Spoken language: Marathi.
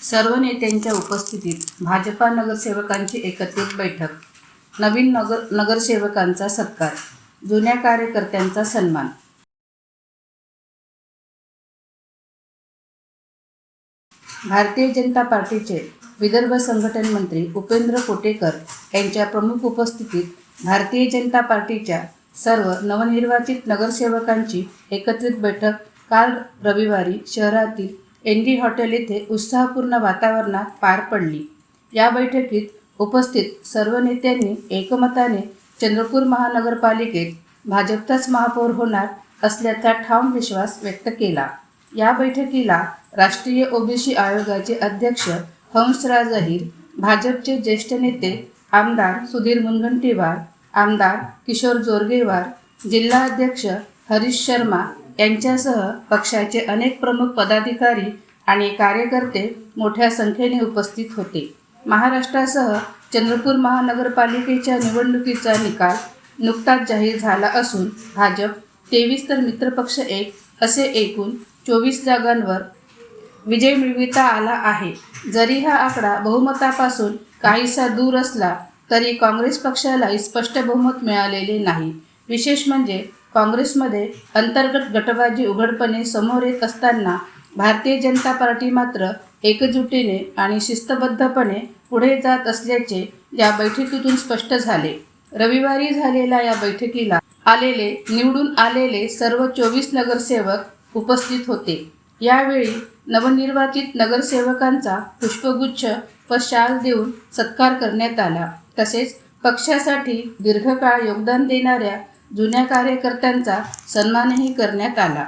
सर्व नेत्यांच्या उपस्थितीत भाजपा नगरसेवकांची एकत्रित बैठक नवीन नगर नगरसेवकांचा सत्कार जुन्या कार्यकर्त्यांचा सन्मान. भारतीय जनता पार्टीचे विदर्भ संघटन मंत्री उपेंद्र कोटेकर यांच्या प्रमुख उपस्थितीत भारतीय जनता पार्टीच्या सर्व नवनिर्वाचित नगरसेवकांची एकत्रित बैठक काल रविवारी शहरातील एन डी हॉटेल येथे उत्साहपूर्ण वातावरणात पार पडली. या बैठकीत उपस्थित सर्व नेत्यांनी एकमताने चंद्रपूर महानगरपालिकेत भाजपचाच महापौर होणार असल्याचा ठाम विश्वास व्यक्त केला. या बैठकीला राष्ट्रीय ओबीसी आयोगाचे अध्यक्ष हंसराज अहिर भाजपचे ज्येष्ठ नेते आमदार सुधीर मुनगंटीवार आमदार किशोर जोरगेवार जिल्हा अध्यक्ष हरीश शर्मा यांच्यासह पक्षाचे अनेक प्रमुख पदाधिकारी आणि कार्यकर्ते मोठ्या संख्येने उपस्थित होते. महाराष्ट्रासह चंद्रपूर महानगरपालिकेच्या निवडणुकीचा निकाल नुकताच जाहीर झाला असून भाजप तेवीस तर मित्रपक्ष एक असे एकूण चोवीस जागांवर विजय मिळविता आला आहे. जरी हा आकडा बहुमतापासून काहीसा दूर असला तरी काँग्रेस पक्षालाही स्पष्ट बहुमत मिळालेले नाही. विशेष म्हणजे काँग्रेसमध्ये अंतर्गत गटबाजी उघडपणे समोर येत असताना भारतीय जनता पार्टी मात्र एकजुटीने आणि शिस्तबद्धपणे पुढे जात असल्याचे या बैठकीतून स्पष्ट झाले. रविवारी झालेल्या या बैठकीला आलेले निवडून आलेले सर्व चोवीस नगरसेवक उपस्थित होते. यावेळी नवनिर्वाचित नगरसेवकांचा पुष्पगुच्छ व शाल देऊन सत्कार करण्यात आला. तसेच पक्षासाठी दीर्घकाळ योगदान देणाऱ्या जुन्या कार्यकर्त्यांचा सन्मानही करण्यात आला.